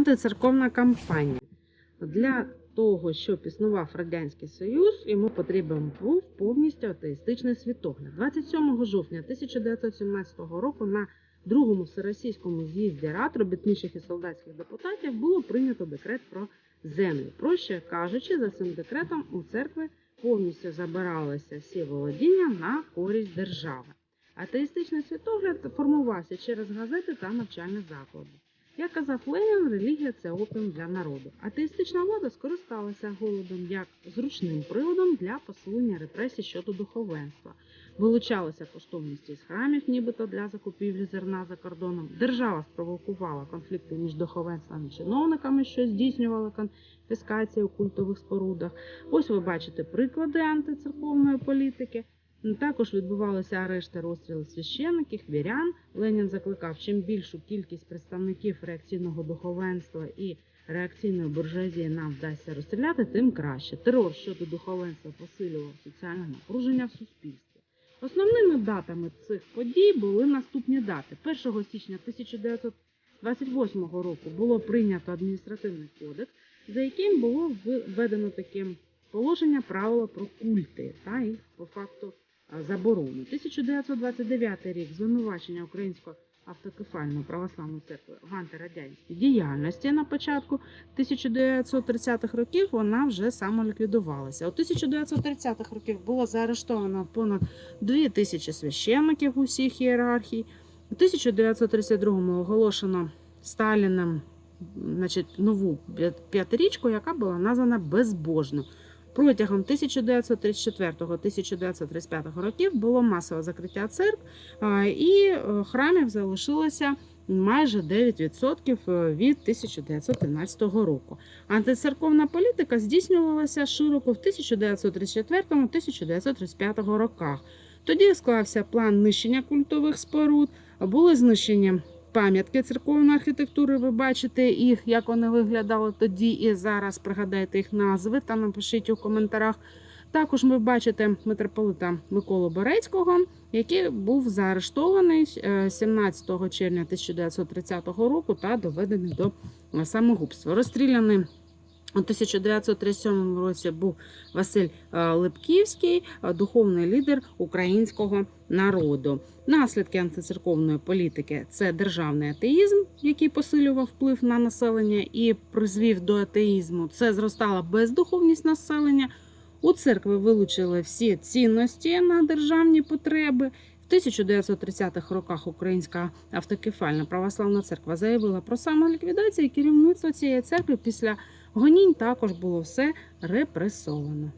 антицерковна кампанія. Для того, щоб існував Радянський Союз, йому потрібен був повністю атеїстичний світогляд. 27 жовтня 1917 року на другому всеросійському з'їзді рад робітничих і солдатських депутатів було прийнято декрет про землю. Проще кажучи, за цим декретом у церкви повністю забиралися всі володіння на користь держави. Атеїстичний світогляд формувався через газети та навчальні заклади. Як казав Ленін, релігія це опіум для народу. Атеїстична влада скористалася голодом як зручним приводом для посилення репресій щодо духовенства. Вилучалися коштовності з храмів, нібито для закупівлі зерна за кордоном. Держава спровокувала конфлікти між духовенством і чиновниками, що здійснювали конфіскацію у культових спорудах. Ось ви бачите приклади антицерковної політики. Також відбувалися арешти розстріли священиків, вірян. Ленін закликав, чим більшу кількість представників реакційного духовенства і реакційної буржуазії нам вдасться розстріляти, тим краще. Терор щодо духовенства посилював соціальне напруження в суспільстві. Основними датами цих подій були наступні дати. 1 січня 1928 року було прийнято адміністративний кодекс, за яким було введено таке положення правила про культи та їх по факту заборону. 1929 рік звинувачення української автокефальної православної церкви в антирадянській діяльності на початку 1930-х років вона вже самоліквідувалася. У 1930-х років було заарештовано понад 2 тисячі священників усіх ієрархій. У 1932-му оголошено Сталіним значить, нову п'ятирічку, яка була названа безбожною. Протягом 1934-1935 років було масове закриття церкв, і е, храмів залишилося майже 9% від 1913 року. Антицерковна політика здійснювалася широко в 1934-1935 роках. Тоді склався план нищення культових споруд, були знищені пам'ятки церковної архітектури. Ви бачите їх, як вони виглядали тоді і зараз. Пригадайте їх назви та напишіть у коментарях. Також ви бачите митрополита Миколу Борецького, який був заарештований е, 17 червня 1930 року та доведений до е, самогубства. Розстріляний у 1937 році був Василь е, Липківський, е, духовний лідер українського народу. Наслідки антицерковної політики це державний атеїзм, який посилював вплив на населення і призвів до атеїзму. Це зростала бездуховність населення. У церкви вилучили всі цінності на державні потреби. В 1930-х роках Українська автокефальна православна церква заявила про самоліквідацію. Керівництво цієї церкви після гонінь також було все репресовано.